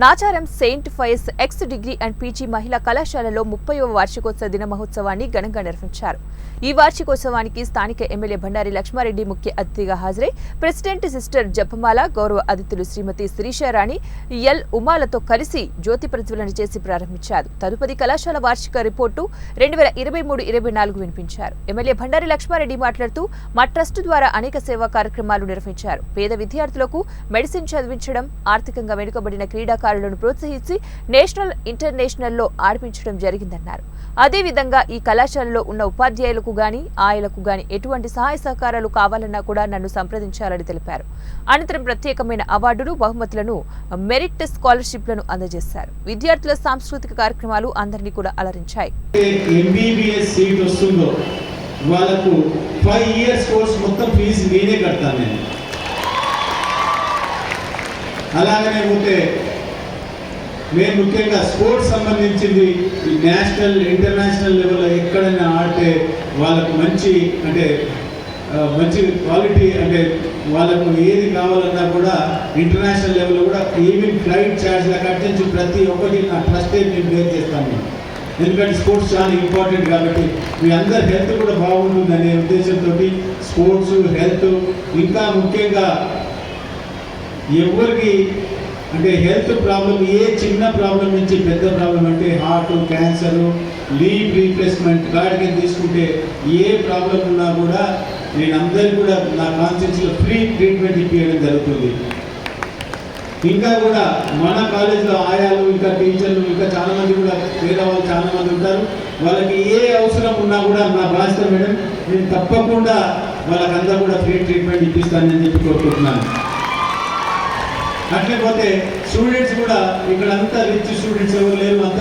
Nacharam saint Pius X degree and PG మహిళా కళాశాలలో ముప్పైవ వార్షికోత్సవ దిన మహోత్సవాన్ని ఘనంగా నిర్వహించారు. ఈ వార్షికోత్సవానికి స్థానిక ఎమ్మెల్యే బండారి లక్ష్మారెడ్డి ముఖ్య అతిథిగా హాజరై ప్రెసిడెంట్ సిస్టర్ జపమాల గౌరవ అతిథులు శ్రీమతి శిరీషారాణి ఎల్ ఉమాలతో కలిసి జ్యోతి ప్రజ్వలన చేసి ప్రారంభించారు. తదుపరి కళాశాల వార్షిక రిపోర్టు రెండు వేల ఇరవై మూడు ఇరవై నాలుగు వినిపించారు. ఎమ్మెల్యే బండారి లక్ష్మారెడ్డి మాట్లాడుతూ మా ట్రస్ట్ ద్వారా అనేక సేవా కార్యక్రమాలు నిర్వహించారు. పేద విద్యార్థులకు మెడిసిన్ చదివించడం ఆర్థికంగా వెనుకబడిన క్రీడా కళాకారులను ప్రోత్సహించి నేషనల్ ఇంటర్నేషనల్లో ఆడిపించడం జరిగిందన్నారు. అదేవిధంగా ఈ కళాశాలలో ఉన్న ఉపాధ్యాయులకు గాని ఆయలకు గాని ఎటువంటి సహాయ సహకారాలు కావాలన్నా కూడా నన్ను సంప్రదించాలని తెలిపారు. అనంతరం ప్రత్యేకమైన అవార్డులు బహుమతులను మెరిట్ స్కాలర్షిప్లను అందజేశారు. విద్యార్థుల సాంస్కృతిక కార్యక్రమాలు అందరినీ కూడా అలరించాయి. వాళ్ళకు ఫైవ్ ఇయర్స్ కోర్స్ మొత్తం ఫీజు నేనే కడతాను నేను. అలాగనే పోతే మేము ముఖ్యంగా స్పోర్ట్స్ సంబంధించింది ఈ నేషనల్ ఇంటర్నేషనల్ లెవెల్లో ఎక్కడైనా ఆడితే వాళ్ళకు మంచి అంటే మంచి క్వాలిటీ అంటే వాళ్ళకు ఏది కావాలన్నా కూడా ఇంటర్నేషనల్ లెవెల్లో కూడా ఈవెన్ ఫ్లైట్ ఛార్జ్ల కట్ నుంచి ప్రతి ఒక్కటి నా ట్రస్టే నేను బేర్ చేస్తాను. ఎందుకంటే స్పోర్ట్స్ చాలా ఇంపార్టెంట్ కాబట్టి మీ అందరి హెల్త్ కూడా బాగుంటుంది అనే ఉద్దేశంతో స్పోర్ట్స్ హెల్త్ ఇంకా ముఖ్యంగా ఎవరికి అంటే హెల్త్ ప్రాబ్లం ఏ చిన్న ప్రాబ్లం నుంచి పెద్ద ప్రాబ్లం అంటే హార్ట్ క్యాన్సర్ లీవ్ రీప్లేస్మెంట్ గాడికి తీసుకుంటే ఏ ప్రాబ్లం ఉన్నా కూడా నేను అందరికీ కూడా నా కాన్సెన్స్లో ఫ్రీ ట్రీట్మెంట్ ఇప్పించడం జరుగుతుంది. ఇంకా కూడా మన కాలేజీలో ఆయాలు ఇంకా టీచర్లు ఇంకా చాలామంది కూడా వేరే వాళ్ళు చాలామంది ఉంటారు. వాళ్ళకి ఏ అవసరం ఉన్నా కూడా నా బాధ్యత మేడం నేను తప్పకుండా వాళ్ళకందరూ కూడా ఫ్రీ ట్రీట్మెంట్ ఇప్పిస్తానని చెప్పి కోరుకుంటున్నాను. అట్లే పోతే స్టూడెంట్స్ కూడా ఇక్కడ అంతా రిచ్ స్టూడెంట్స్ ఎవరు లేరు అంతా